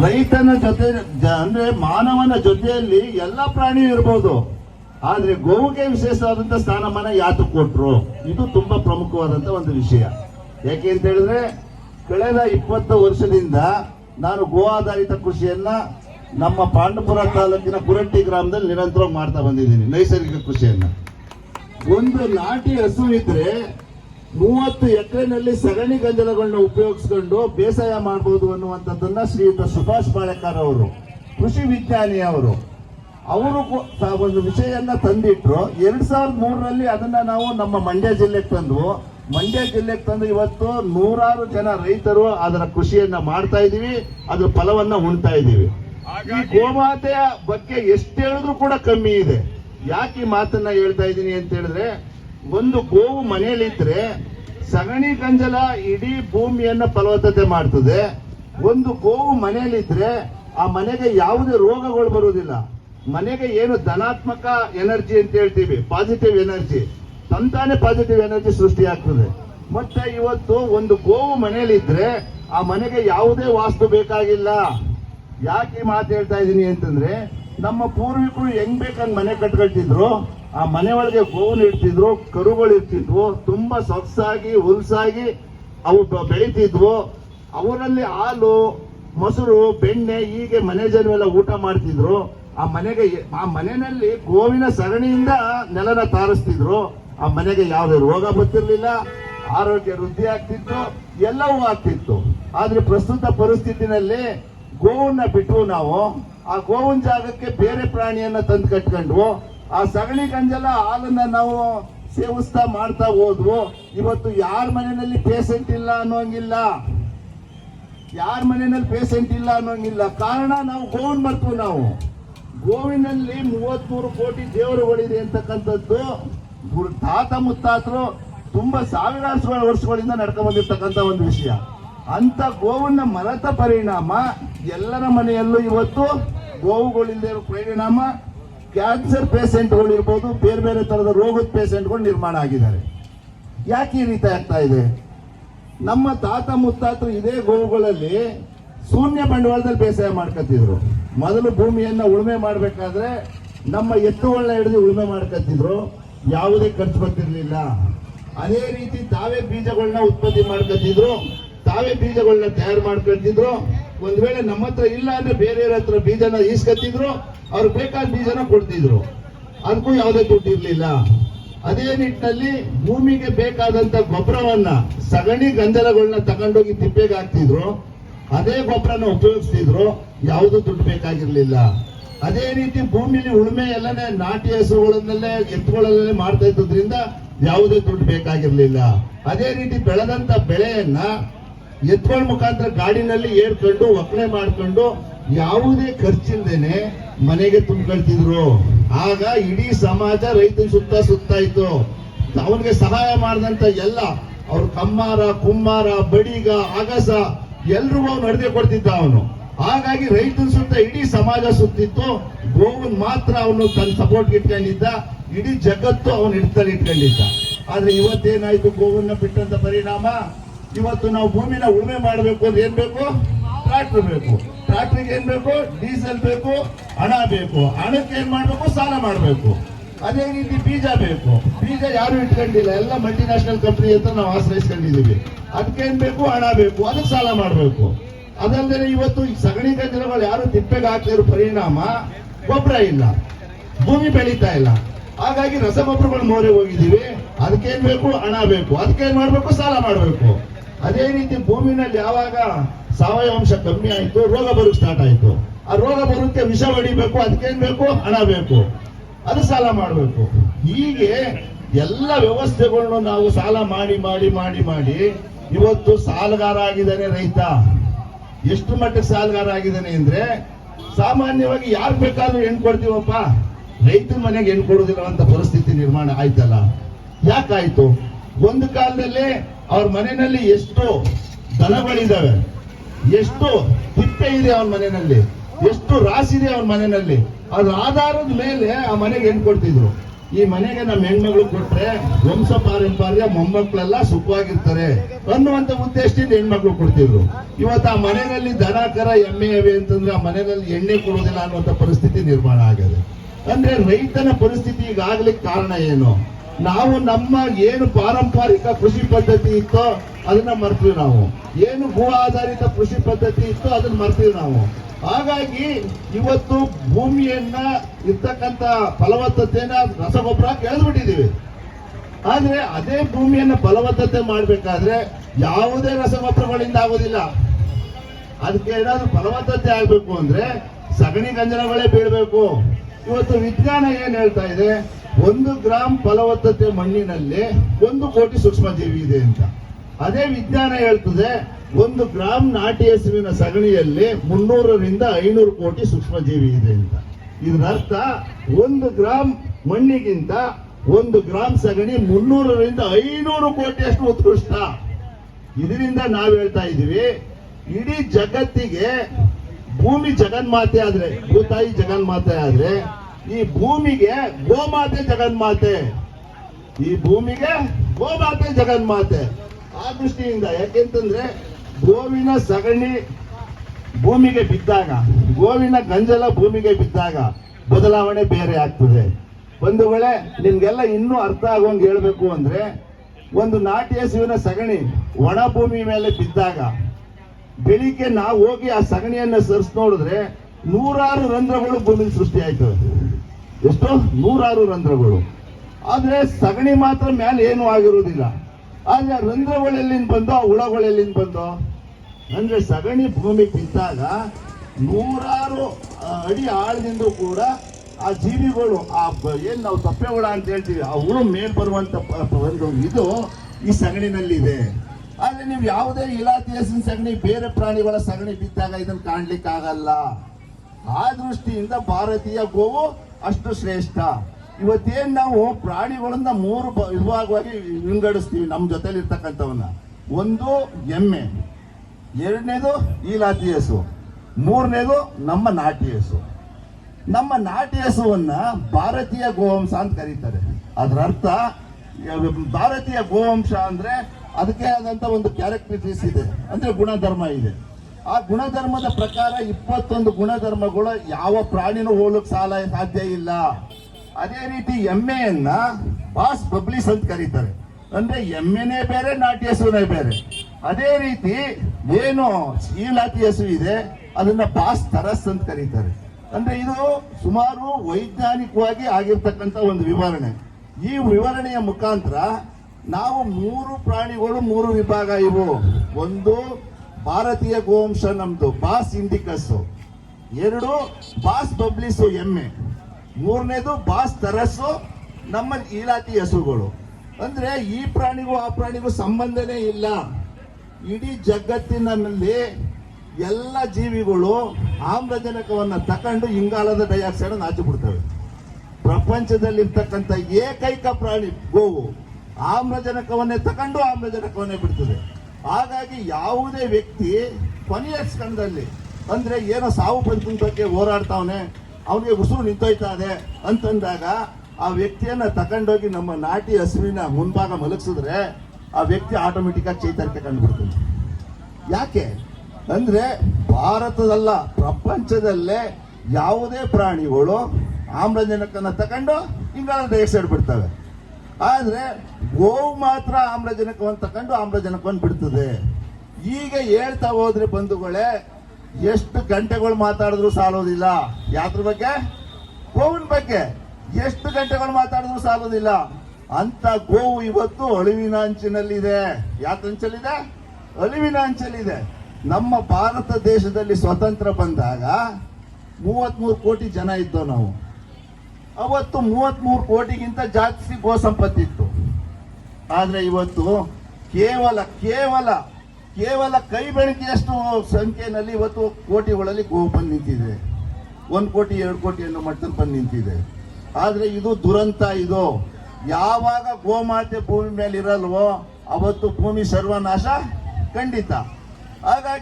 ರೈತನ ಜೊತೆ ಅಂದ್ರೆ ಮಾನವನ ಜೊತೆಯಲ್ಲಿ ಎಲ್ಲ ಪ್ರಾಣಿ ಇರ್ಬೋದು. ಆದ್ರೆ ಗೋವಿಗೆ ವಿಶೇಷವಾದಂತ ಸ್ಥಾನಮಾನ ಯಾತು ಕೊಟ್ರು? ಇದು ತುಂಬಾ ಪ್ರಮುಖವಾದಂತ ಒಂದು ವಿಷಯ. ಯಾಕೆ ಅಂತ ಹೇಳಿದ್ರೆ, ಕಳೆದ ಇಪ್ಪತ್ತು ವರ್ಷದಿಂದ ನಾನು ಗೋ ಆಧಾರಿತ ಕೃಷಿಯನ್ನ ನಮ್ಮ ಪಾಂಡಪುರ ತಾಲೂಕಿನ ಕುರಟ್ಟಿ ಗ್ರಾಮದಲ್ಲಿ ನಿರಂತರವಾಗಿ ಮಾಡ್ತಾ ಬಂದಿದ್ದೀನಿ, ನೈಸರ್ಗಿಕ ಕೃಷಿಯನ್ನ. ಒಂದು ನಾಟಿ ಹಸು ಇದ್ರೆ ಮೂವತ್ತು ಎಕರೆನಲ್ಲಿ ಸಗಣಿ ಗಂಜಲಗಳನ್ನ ಉಪಯೋಗಿಸ್ಕೊಂಡು ಬೇಸಾಯ ಮಾಡಬಹುದು ಅನ್ನುವಂಥದ್ದನ್ನ ಶ್ರೀಯುತ ಸುಭಾಷ್ ಪಾಳೆಕರ್ ಅವರು ಕೃಷಿ ವಿಜ್ಞಾನಿ ಅವರು. ಅವರು ಒಂದು ವಿಷಯನ್ನ ತಂದಿಟ್ರು. ಎರಡ್ ಸಾವಿರದ ಮೂರರಲ್ಲಿ ಅದನ್ನ ನಾವು ನಮ್ಮ ಮಂಡ್ಯ ಜಿಲ್ಲೆಗೆ ತಂದ್ವು. ಮಂಡ್ಯ ಜಿಲ್ಲೆಗೆ ತಂದು ಇವತ್ತು ನೂರಾರು ಜನ ರೈತರು ಅದರ ಕೃಷಿಯನ್ನ ಮಾಡ್ತಾ ಇದೀವಿ ಅದ್ರ ಫಲವನ್ನ ಉಣ್ತಾ ಇದೀವಿ. ಈ ಗೋಮಾತೆಯ ಬಗ್ಗೆ ಎಷ್ಟು ಹೇಳಿದ್ರು ಕೂಡ ಕಮ್ಮಿ ಇದೆ. ಯಾಕೆ ಈ ಮಾತನ್ನ ಹೇಳ್ತಾ ಇದ್ದೀನಿ ಅಂತ ಹೇಳಿದ್ರೆ ಒಂದು ಗೋವು ಮನೆಯಲ್ಲಿದ್ರೆ ಸಗಣಿ ಗಂಜಲ ಇಡೀ ಭೂಮಿಯನ್ನ ಫಲವತ್ತತೆ ಮಾಡ್ತದೆ. ಒಂದು ಗೋವು ಮನೆಯಲ್ಲಿದ್ರೆ ಆ ಮನೆಗೆ ಯಾವುದೇ ರೋಗಗಳು ಬರುವುದಿಲ್ಲ. ಮನೆಗೆ ಏನು ಧನಾತ್ಮಕ ಎನರ್ಜಿ ಅಂತ ಹೇಳ್ತೀವಿ, ಪಾಸಿಟಿವ್ ಎನರ್ಜಿ. ತಂತಾನೆ ಪಾಸಿಟಿವ್ ಎನರ್ಜಿ ಸೃಷ್ಟಿ ಆಗ್ತದೆ ಮತ್ತೆ ಇವತ್ತು ಒಂದು ಗೋವು ಮನೆಯಲ್ಲಿದ್ರೆ ಆ ಮನೆಗೆ ಯಾವುದೇ ವಾಸ್ತು ಬೇಕಾಗಿಲ್ಲ. ಯಾಕೆ ಮಾತು ಹೇಳ್ತಾ ಇದ್ದೀನಿ ಅಂತಂದ್ರೆ, ನಮ್ಮ ಪೂರ್ವಿಕರು ಹೆಂಗ್ ಬೇಕಂಗ್ ಮನೆ ಕಟ್ಕೊಳ್ತಿದ್ರು? ಆ ಮನೆ ಒಳಗೆ ಗೋವನ್ ಇಡ್ತಿದ್ರು ಕರುಗಳು ಇರ್ತಿದ್ವು, ತುಂಬಾ ಸೊಗಸಾಗಿ, ಹುಲ್ಸಾಗಿ ಅವು ಬೆಳೀತಿದ್ವು. ಅವರಲ್ಲಿ ಹಾಲು, ಮೊಸರು, ಬೆಣ್ಣೆ ಹೀಗೆ ಮನೆ ಜನವೆಲ್ಲ ಊಟ ಮಾಡ್ತಿದ್ರು. ಆ ಮನೆಗೆ ಆ ಮನೆಯಲ್ಲಿ ಗೋವಿನ ಸರಣಿಯಿಂದ ನೆಲನ ತಾರಿಸ್ತಿದ್ರು. ಆ ಮನೆಗೆ ಯಾವುದೇ ರೋಗ ಬರ್ತಿರ್ಲಿಲ್ಲ, ಆರೋಗ್ಯ ವೃದ್ಧಿ ಆಗ್ತಿತ್ತು, ಎಲ್ಲವೂ ಆಗ್ತಿತ್ತು. ಆದ್ರೆ ಪ್ರಸ್ತುತ ಪರಿಸ್ಥಿತಿನಲ್ಲಿ ಗೋವನ್ನ ಬಿಟ್ಟು ನಾವು. ಆ ಗೋವಿನ ಜಾಗಕ್ಕೆ ಬೇರೆ ಪ್ರಾಣಿಯನ್ನ ತಂದು ಕಟ್ಕೊಂಡ್ವು. ಆ ಸಗಣಿ ಗಂಜಲ ಹಾಲನ್ನ ನಾವು ಸೇವಿಸ್ತಾ ಮಾಡ್ತಾ ಹೋದ್ವು. ಇವತ್ತು ಯಾರ ಮನೆಯಲ್ಲಿ ಪೇಷಂಟ್ ಇಲ್ಲ ಅನ್ನೋಂಗಿಲ್ಲ. ಯಾರ ಮನೆಯಲ್ಲಿ ಪೇಷಂಟ್ ಇಲ್ಲ ಅನ್ನೋಂಗಿಲ್ಲ. ಕಾರಣ ನಾವು ಗೋವನ್ ಮರ್ತು ನಾವು. ಗೋವಿನಲ್ಲಿ ಮೂವತ್ಮೂರು ಕೋಟಿ ದೇವರುಗಳಿದೆ ಅಂತಕ್ಕಂಥದ್ದು. ತಾತ ಮುತ್ತಾತರು ತುಂಬಾ ಸಾವಿರಾರು ವರ್ಷಗಳಿಂದ ನಡ್ಕೊಂಡು ಬಂದಿರ್ತಕ್ಕಂಥ ಒಂದು ವಿಷಯ. ಅಂತ ಗೋವನ್ನ ಮರತ ಪರಿಣಾಮ ಎಲ್ಲರ ಮನೆಯಲ್ಲೂ ಇವತ್ತು ಗೋವುಗಳಿಲ್ಲದೆ ಪರಿಣಾಮ. ಕ್ಯಾನ್ಸರ್ ಪೇಷಂಟ್ಗಳು ಇರ್ಬೋದು, ಬೇರೆ ಬೇರೆ ಥರದ ರೋಗದ ಪೇಷಂಟ್ಗಳು ನಿರ್ಮಾಣ ಆಗಿದ್ದಾರೆ. ಯಾಕೆ ಈ ರೀತಿ ಆಗ್ತಾ ಇದೆ? ನಮ್ಮ ತಾತ ಮುತ್ತಾತರು ಇದೇ ಗೋವುಗಳಲ್ಲಿ ಶೂನ್ಯ ಬಂಡವಾಳದಲ್ಲಿ ಬೇಸಾಯ ಮಾಡ್ಕೊತಿದ್ರು ಮೊದಲು ಭೂಮಿಯನ್ನು ಉಳುಮೆ ಮಾಡಬೇಕಾದ್ರೆ ನಮ್ಮ ಎತ್ತುಗಳನ್ನ ಹಿಡಿದು ಉಳುಮೆ ಮಾಡ್ಕೊತಿದ್ರು ಯಾವುದೇ ಖರ್ಚು ಬರ್ತಿರ್ಲಿಲ್ಲ. ಅದೇ ರೀತಿ ತಾವೇ ಬೀಜಗಳನ್ನ ಉತ್ಪತ್ತಿ ಮಾಡ್ಕೊತಿದ್ರು ತಾವೇ ಬೀಜಗಳನ್ನ ತಯಾರು ಮಾಡ್ಕೊಳ್ತಿದ್ರು ಒಂದ್ ವೇಳೆ ನಮ್ಮ ಹತ್ರ ಇಲ್ಲ ಅಂದ್ರೆ ಬೇರೆಯವ್ರ ಹತ್ರ ಬೀಜನ ಈಸ್ಕತ್ತಿದ್ರು ಅವ್ರಿಗೆ ಬೇಕಾದ ಬೀಜನ ಕೊಡ್ತಿದ್ರು. ಅದಕ್ಕೂ ಯಾವುದೇ ದುಡ್ಡು ಇರ್ಲಿಲ್ಲ. ಅದೇ ನಿಟ್ಟಿನಲ್ಲಿ ಭೂಮಿಗೆ ಬೇಕಾದಂತ ಗೊಬ್ಬರವನ್ನ ಸಗಣಿ ಗಂಜಲಗಳನ್ನ ತಗೊಂಡೋಗಿ ತಿಪ್ಪೆಗೆ ಹಾಕ್ತಿದ್ರು. ಅದೇ ಗೊಬ್ಬರನ ಉಪಯೋಗಿಸ್ತಿದ್ರು. ಯಾವುದು ದುಡ್ಡು ಬೇಕಾಗಿರ್ಲಿಲ್ಲ. ಅದೇ ರೀತಿ ಭೂಮಿಲಿ ಉಳುಮೆ ಎಲ್ಲನೇ ನಾಟಿ ಹಸುಗಳನ್ನೆಲ್ಲೇ ಎತ್ತುಗಳಲ್ಲೇ ಮಾಡ್ತಾ ಇದ್ದುದ್ರಿಂದ ಯಾವುದೇ ದುಡ್ಡು ಬೇಕಾಗಿರ್ಲಿಲ್ಲ. ಅದೇ ರೀತಿ ಬೆಳೆದಂತ ಬೆಳೆಯನ್ನ ಎತ್ತುಗಳ ಮುಖಾಂತರ ಗಾಡಿನಲ್ಲಿ ಏರ್ಕೊಂಡು ಒಕ್ಕಣೆ ಮಾಡ್ಕೊಂಡು ಯಾವುದೇ ಖರ್ಚಿಲ್ದೇನೆ ಮನೆಗೆ ತುಂಬಿಕೊಳ್ತಿದ್ರು. ಆಗ ಇಡೀ ಸಮಾಜ ರೈತನ ಸುತ್ತ ಸುತ್ತ ಇತ್ತು. ಅವನಿಗೆ ಸಹಾಯ ಮಾಡಿದಂತ ಎಲ್ಲ ಅವ್ರ ಕಮ್ಮಾರ, ಕುಮ್ಮಾರ, ಬಡಿಗ, ಅಗಸ ಎಲ್ರಿಗೂ ಅವ್ನು ಅಡುಗೆ ಕೊಡ್ತಿದ್ದ ಅವನು. ಹಾಗಾಗಿ ರೈತನ ಸುತ್ತ ಇಡೀ ಸಮಾಜ ಸುತ್ತಿತ್ತು. ಗೋವನ್ ಮಾತ್ರ ಅವನು ತನ್ನ ಸಪೋರ್ಟ್ ಇಟ್ಕೊಂಡಿದ್ದ. ಇಡೀ ಜಗತ್ತು ಅವನು ಹಿಡ್ತಲ್ಲಿ ಇಟ್ಕೊಂಡಿದ್ದ. ಆದ್ರೆ ಇವತ್ತೇನಾಯ್ತು ಗೋವನ್ನ ಬಿಟ್ಟಂತ ಪರಿಣಾಮ? ಇವತ್ತು ನಾವು ಭೂಮಿನ ಉಳುಮೆ ಮಾಡಬೇಕು ಅಂದ್ರೆ ಏನ್ ಬೇಕು? ಟ್ರಾಕ್ಟರ್ ಬೇಕು. ಟ್ರಾಕ್ಟರ್ಗೆ ಏನ್ ಬೇಕು? ಡೀಸೆಲ್ ಬೇಕು, ಹಣ ಬೇಕು. ಹಣಕ್ಕೆ ಏನ್ ಮಾಡ್ಬೇಕು? ಸಾಲ ಮಾಡಬೇಕು. ಅದೇ ರೀತಿ ಬೀಜ ಬೇಕು. ಬೀಜ ಯಾರು ಇಟ್ಕೊಂಡಿಲ್ಲ? ಎಲ್ಲ ಮಲ್ಟಿನ್ಯಾಷನಲ್ ಕಂಪನಿ ಅಂತ ನಾವು ಆಶ್ರಯಿಸ್ಕೊಂಡಿದ್ದೀವಿ. ಅದಕ್ಕೇನ್ ಬೇಕು? ಹಣ ಬೇಕು. ಅದಕ್ಕೆ ಸಾಲ ಮಾಡಬೇಕು. ಅದಲ್ಲದೆ ಇವತ್ತು ಸಗಣಿ ಗಂಜಲಗಳು ಯಾರು ತಿಪ್ಪೆಗೆ ಹಾಕ್ತಿರೋ ಪರಿಣಾಮ? ಗೊಬ್ಬರ ಇಲ್ಲ. ಭೂಮಿ ಬೆಳೀತಾ ಇಲ್ಲ. ಹಾಗಾಗಿ ರಸಗೊಬ್ಬರಗಳು ಮೋರೆ ಹೋಗಿದ್ದೀವಿ. ಅದಕ್ಕೇನ್ ಬೇಕು? ಹಣ ಬೇಕು. ಅದಕ್ಕೇನ್ ಮಾಡಬೇಕು? ಸಾಲ ಮಾಡಬೇಕು. ಅದೇ ರೀತಿ ಭೂಮಿನಲ್ಲಿ ಯಾವಾಗ ಸಾವಯವ ಅಂಶ ಕಮ್ಮಿ ಆಯ್ತು, ರೋಗ ಬರೋಕ್ ಸ್ಟಾರ್ಟ್ ಆಯ್ತು. ಆ ರೋಗ ಬರುತ್ತೆ, ವಿಷ ಹೊಡಿಬೇಕು ಅದಕ್ಕೇನ್ ಬೇಕು? ಹಣ ಬೇಕು. ಅದು ಸಾಲ ಮಾಡಬೇಕು. ಹೀಗೆ ಎಲ್ಲ ವ್ಯವಸ್ಥೆಗಳನ್ನು ನಾವು ಸಾಲ ಮಾಡಿ ಮಾಡಿ ಮಾಡಿ ಮಾಡಿ ಇವತ್ತು ಸಾಲಗಾರ ಆಗಿದ್ದಾನೆ ರೈತ. ಎಷ್ಟು ಮಟ್ಟಕ್ಕೆ ಸಾಲಗಾರ ಆಗಿದ್ದಾನೆ ಅಂದ್ರೆ ಸಾಮಾನ್ಯವಾಗಿ ಯಾರು ಬೇಕಾದ್ರೂ ಹೆಣ್ ಕೊಡ್ತೀವಪ್ಪ. ರೈತರ ಮನೆಗೆ ಹೆಣ್ ಕೊಡೋದಿಲ್ಲ ಅಂತ ಪರಿಸ್ಥಿತಿ ನಿರ್ಮಾಣ ಆಯ್ತಲ್ಲ. ಯಾಕಾಯ್ತು? ಒಂದು ಕಾಲದಲ್ಲಿ ಅವ್ರ ಮನೆಯಲ್ಲಿ ಎಷ್ಟು ದನಗಳಿದಾವೆ, ಎಷ್ಟು ತಿಪ್ಪೆ ಇದೆ ಅವನ ಮನೆಯಲ್ಲಿ, ಎಷ್ಟು ರಾಸಿ ಇದೆ ಅವನ ಮನೆಯಲ್ಲಿ ಅದ್ರ ಆಧಾರದ ಮೇಲೆ ಆ ಮನೆಗೆ ಹೆಣ್ ಕೊಡ್ತಿದ್ರು. ಈ ಮನೆಗೆ ನಮ್ಮ ಹೆಣ್ಮಗಳು ಕೊಟ್ರೆ ವಂಶ ಪಾರಂಪರ್ಯ ಮೊಮ್ಮಕ್ಕಳೆಲ್ಲ ಸುಖವಾಗಿರ್ತಾರೆ ಅನ್ನುವಂತ ಉದ್ದೇಶದಿಂದ ಹೆಣ್ಮಕ್ಳು ಕೊಡ್ತಿದ್ರು. ಇವತ್ತು ಆ ಮನೆಯಲ್ಲಿ ದನ ಕರ ಎಮ್ಮೆ ಅವೆ ಅಂತಂದ್ರೆ ಆ ಮನೆಯಲ್ಲಿ ಎಣ್ಣೆ ಕೊಡೋದಿಲ್ಲ ಅನ್ನುವಂತ ಪರಿಸ್ಥಿತಿ ನಿರ್ಮಾಣ ಆಗಿದೆ. ಅಂದ್ರೆ ರೈತನ ಪರಿಸ್ಥಿತಿ ಈಗ ಆಗ್ಲಿಕ್ಕೆ ಕಾರಣ ಏನು? ನಾವು ನಮ್ಮ ಏನು ಪಾರಂಪರಿಕ ಕೃಷಿ ಪದ್ಧತಿ ಇತ್ತೋ ಅದನ್ನ ಮರ್ತೀವಿ ನಾವು. ಏನು ಭೂ ಆಧಾರಿತ ಕೃಷಿ ಪದ್ಧತಿ ಇತ್ತೋ ಅದನ್ನ ಮರ್ತೀವಿ ನಾವು. ಹಾಗಾಗಿ ಇವತ್ತು ಭೂಮಿಯನ್ನ ಇರ್ತಕ್ಕಂತ ಫಲವತ್ತತೆನ ರಸಗೊಬ್ಬರ ಕೆಳೆದ್ಬಿಟ್ಟಿದೀವಿ ಆದ್ರೆ ಅದೇ ಭೂಮಿಯನ್ನ ಫಲವತ್ತತೆ ಮಾಡಬೇಕಾದ್ರೆ ಯಾವುದೇ ರಸಗೊಬ್ಬರಗಳಿಂದ ಆಗೋದಿಲ್ಲ. ಅದಕ್ಕೆ ಏನಾದ್ರು ಫಲವತ್ತತೆ ಆಗ್ಬೇಕು ಅಂದ್ರೆ ಸಗಣಿ ಗಂಜನಗಳೇ ಬೀಳ್ಬೇಕು. ಇವತ್ತು ವಿಜ್ಞಾನ ಏನ್ ಹೇಳ್ತಾ ಇದೆ? ಒಂದು ಗ್ರಾಮ್ ಫಲವತ್ತತೆ ಮಣ್ಣಿನಲ್ಲಿ ಒಂದು ಕೋಟಿ ಸೂಕ್ಷ್ಮಜೀವಿ ಇದೆ ಅಂತ. ಅದೇ ವಿಜ್ಞಾನ ಹೇಳ್ತದೆ, ಒಂದು ಗ್ರಾಮ್ ನಾಟಿ ಹಸುವಿನ ಸಗಣಿಯಲ್ಲಿ ಮುನ್ನೂರರಿಂದ ಐನೂರು ಕೋಟಿ ಸೂಕ್ಷ್ಮಜೀವಿ ಇದೆ ಅಂತ. ಇದರ ಅರ್ಥ ಒಂದು ಗ್ರಾಮ್ ಮಣ್ಣಿಗಿಂತ ಒಂದು ಗ್ರಾಮ್ ಸಗಣಿ ಮುನ್ನೂರರಿಂದ ಐನೂರು ಕೋಟಿಯಷ್ಟು ಉತ್ಕೃಷ್ಟ. ಇದರಿಂದ ನಾವು ಹೇಳ್ತಾ ಇದೀವಿ ಇಡೀ ಜಗತ್ತಿಗೆ ಭೂಮಿ ಜಗನ್ಮಾತೆ ಆದ್ರೆ, ಭೂತಾಯಿ ಜಗನ್ಮಾತೆ ಆದ್ರೆ ಈ ಭೂಮಿಗೆ ಗೋಮಾತೆ ಜಗನ್ಮಾತೆ. ಈ ಭೂಮಿಗೆ ಗೋಮಾತೆ ಜಗನ್ಮಾತೆ. ಆ ದೃಷ್ಟಿಯಿಂದ ಯಾಕೆಂತಂದ್ರೆ ಗೋವಿನ ಸಗಣಿ ಭೂಮಿಗೆ ಬಿದ್ದಾಗ, ಗೋವಿನ ಗಂಜಲ ಭೂಮಿಗೆ ಬಿದ್ದಾಗ ಬದಲಾವಣೆ ಬೇರೆ ಆಗ್ತದೆ. ಒಂದು ವೇಳೆ ನಿಮ್ಗೆಲ್ಲ ಇನ್ನೂ ಅರ್ಥ ಆಗೋಂಗೆ ಹೇಳ್ಬೇಕು ಅಂದ್ರೆ, ಒಂದು ನಾಟಿ ಹಸುವಿನ ಸಗಣಿ ಒಣ ಭೂಮಿ ಮೇಲೆ ಬಿದ್ದಾಗ, ಬೆಳಿಗ್ಗೆ ನಾವು ಹೋಗಿ ಆ ಸಗಣಿಯನ್ನ ಸರಿಸಿ ನೋಡಿದ್ರೆ ನೂರಾರು ರಂಧ್ರಗಳು ಭೂಮಿ ಸೃಷ್ಟಿ ಆಯ್ತವೆ ಎಷ್ಟು ನೂರಾರು ರಂಧ್ರಗಳು. ಆದರೆ ಸಗಣಿ ಮಾತ್ರ ಮೇಲೆ ಏನೂ ಆಗಿರುವುದಿಲ್ಲ ಆದರೆ ರಂಧ್ರಗಳು ಎಲ್ಲಿಂದ ಬಂದೋ ಹುಳಗಳು ಎಲ್ಲಿಂದ ಬಂದೋ? ಅಂದ್ರೆ ಸಗಣಿ ಭೂಮಿ ಬಿದ್ದಾಗ ನೂರಾರು ಅಡಿ ಆಳದಿಂದ ಕೂಡ ಆ ಜೀವಿಗಳು, ಆ ಏನು ನಾವು ತಪ್ಪೆ ಹುಳ ಅಂತ ಹೇಳ್ತೀವಿ, ಆ ಹುಳು ಮೇಲ್ ಪ- ಒಂದು ಇದು ಈ ಸಗಣಿನಲ್ಲಿದೆ. ಆದರೆ ನೀವು ಯಾವುದೇ ಹಸಿನ ಸಗಣಿ, ಬೇರೆ ಪ್ರಾಣಿಗಳ ಸಗಣಿ ಬಿದ್ದಾಗ ಇದನ್ನು ಕಾಣ್ಲಿಕ್ಕೆ ಆಗಲ್ಲ ಆ ದೃಷ್ಟಿಯಿಂದ ಭಾರತೀಯ ಗೋವು ಅಷ್ಟು ಶ್ರೇಷ್ಠ. ಇವತ್ತೇನ್ ನಾವು ಪ್ರಾಣಿಗಳನ್ನ ಮೂರು ವಿಭಾಗವಾಗಿ ವಿಂಗಡಿಸ್ತೀವಿ ನಮ್ಮ ಜೊತೆಲಿ ಇರ್ತಕ್ಕಂಥವನ್ನ ಒಂದು ಎಮ್ಮೆ, ಎರಡನೇದು ಈಲಾತಿ ಹಸು, ಮೂರನೇದು ನಮ್ಮ ನಾಟಿ ಹಸು. ನಮ್ಮ ನಾಟಿ ಹಸುವನ್ನ ಭಾರತೀಯ ಗೋವಂಶ ಅಂತ ಕರೀತಾರೆ. ಅದರ ಅರ್ಥ ಭಾರತೀಯ ಗೋವಂಶ ಅಂದ್ರೆ ಅದಕ್ಕೆ ಆದಂತ ಒಂದು ಕ್ಯಾರೆಕ್ಟರಿಸ್ ಇದೆ. ಅಂದ್ರೆ ಗುಣಧರ್ಮ ಇದೆ. ಆ ಗುಣಧರ್ಮದ ಪ್ರಕಾರ ಇಪ್ಪತ್ತೊಂದು ಗುಣಧರ್ಮಗಳು ಯಾವ ಪ್ರಾಣಿನೂ ಹೋಲಕ್ ಸಾಲ ಸಾಧ್ಯ ಇಲ್ಲ. ಅದೇ ರೀತಿ ಎಮ್ಮೆಯನ್ನ ಬಾಸ್ ಬಬ್ಲಿಸ್ ಅಂತ ಕರೀತಾರೆ. ಅಂದ್ರೆ ಎಮ್ಮೆನೇ ಬೇರೆ, ನಾಟಿ ಹಸುನೇ ಬೇರೆ. ಅದೇ ರೀತಿ ಏನು ಶೀಲಾತಿ ಹಸು ಇದೆ, ಅದನ್ನ ಬಾಸ್ ತರಸ್ ಅಂತ ಕರೀತಾರೆ. ಅಂದ್ರೆ ಇದು ಸುಮಾರು ವೈಜ್ಞಾನಿಕವಾಗಿ ಆಗಿರ್ತಕ್ಕಂಥ ಒಂದು ವಿವರಣೆ. ಈ ವಿವರಣೆಯ ಮುಖಾಂತರ ನಾವು ಮೂರು ಪ್ರಾಣಿಗಳು, ಮೂರು ವಿಭಾಗ ಇವು. ಒಂದು ಭಾರತೀಯ ಗೋವಂಶ ನಮ್ದು ಬಾಸ್ ಇಂಡಿಕಸ್. ಎರಡು, ಬಾಸ್ ಬಬ್ಲಿಸು ಎಮ್ಮೆ. ಮೂರನೇದು, ಬಾಸ್ ತರಸ್ಸು ನಮ್ಮ ಈಲಾತಿ ಹಸುಗಳು. ಅಂದ್ರೆ ಈ ಪ್ರಾಣಿಗೂ ಆ ಪ್ರಾಣಿಗೂ ಸಂಬಂಧನೇ ಇಲ್ಲ. ಇಡೀ ಜಗತ್ತಿನಲ್ಲಿ ಎಲ್ಲ ಜೀವಿಗಳು ಆಮ್ಲಜನಕವನ್ನು ತಕೊಂಡು ಇಂಗಾಲದ ಡೈಆಕ್ಸೈಡ್ ಅನ್ನು ಬಿಡ್ತವೆ ಪ್ರಪಂಚದಲ್ಲಿರ್ತಕ್ಕಂಥ ಏಕೈಕ ಪ್ರಾಣಿ ಗೋವು. ಆಮ್ಲಜನಕವನ್ನೇ ತಕೊಂಡು ಆಮ್ಲಜನಕವನ್ನೇ ಬಿಡ್ತದೆ. ಹಾಗಾಗಿ ಯಾವುದೇ ವ್ಯಕ್ತಿ ಕೊನೆಯ ಕ್ಷಣದಲ್ಲಿ ಅಂದ್ರೆ ಏನೋ ಸಾವು ಬದುಕಿನ ಬಗ್ಗೆ ಹೋರಾಡ್ತಾವನೆ, ಅವನಿಗೆ ಉಸಿರು ಇದೆ ಅಂತಂದಾಗ ಆ ವ್ಯಕ್ತಿಯನ್ನ ತಗೊಂಡೋಗಿ ನಮ್ಮ ನಾಟಿ ಹಸುವಿನ ಮುಂಭಾಗ ಮಲಗಿಸಿದ್ರೆ ಆ ವ್ಯಕ್ತಿ ಆಟೋಮೆಟಿಕ್ ಆಗಿ ಚೈತನ್ಯ ಕಂಡುಬಿಡ್ತಾನೆ. ಯಾಕೆ? ಅಂದ್ರೆ ಭಾರತದಲ್ಲ, ಪ್ರಪಂಚದಲ್ಲೇ ಯಾವುದೇ ಪ್ರಾಣಿಗಳು ಆಮ್ಲಜನಕನ ತಗೊಂಡು ಇಂಗಾಲ ಡೈಆಕ್ಸೈಡ್ ಬಿಡ್ತವೆ. ಆದ್ರೆ ಗೋವು ಮಾತ್ರ ಆಮ್ಲಜನಕವನ್ನು ತಕೊಂಡು ಆಮ್ಲಜನಕವನ್ನು ಬಿಡ್ತದೆ. ಈಗ ಹೇಳ್ತಾ ಹೋದ್ರೆ ಬಂಧುಗಳೇ, ಎಷ್ಟು ಗಂಟೆಗಳು ಮಾತಾಡಿದ್ರು ಸಾಲೋದಿಲ್ಲ. ಯಾತ್ರ ಬಗ್ಗೆ? ಗೋವಿನ ಬಗ್ಗೆ. ಎಷ್ಟು ಗಂಟೆಗಳು ಮಾತಾಡಿದ್ರು ಸಾಲೋದಿಲ್ಲ. ಅಂತ ಗೋವು ಇವತ್ತು ಅಳಿವಿನ ಅಂಚಿನಲ್ಲಿದೆ. ಅಂಚಲ್ಲಿದೆ ಅಳಿವಿನ ಅಂಚಲ್ಲಿದೆ ನಮ್ಮ ಭಾರತ ದೇಶದಲ್ಲಿ ಸ್ವತಂತ್ರ ಬಂದಾಗ ಮೂವತ್ಮೂರು ಕೋಟಿ ಜನ ಇದ್ದೋ ನಾವು. ಅವತ್ತು ಮೂವತ್ಮೂರು ಕೋಟಿಗಿಂತ ಜಾಸ್ತಿ ಗೋ ಸಂಪತ್ತಿತ್ತು. ಆದ್ರೆ ಇವತ್ತು ಕೇವಲ ಕೇವಲ ಕೇವಲ ಕೈ ಬೆಳಕಿಯಷ್ಟು ಸಂಖ್ಯೆಯಲ್ಲಿ ಇವತ್ತು ಕೋಟಿಗಳಲ್ಲಿ ಗೋ ಬಂದು ನಿಂತಿದೆ. ಒಂದು ಕೋಟಿ, ಎರಡು ಕೋಟಿ ಅನ್ನೋ ಮಟ್ಟದಲ್ಲಿ ಬಂದು ನಿಂತಿದೆ. ಆದ್ರೆ ಇದು ದುರಂತ ಇದು. ಯಾವಾಗ ಗೋಮಾತೆ ಭೂಮಿ ಮೇಲೆ ಇರಲ್ವೋ ಅವತ್ತು ಭೂಮಿ ಸರ್ವನಾಶ ಖಂಡಿತ. ಹಾಗಾಗಿ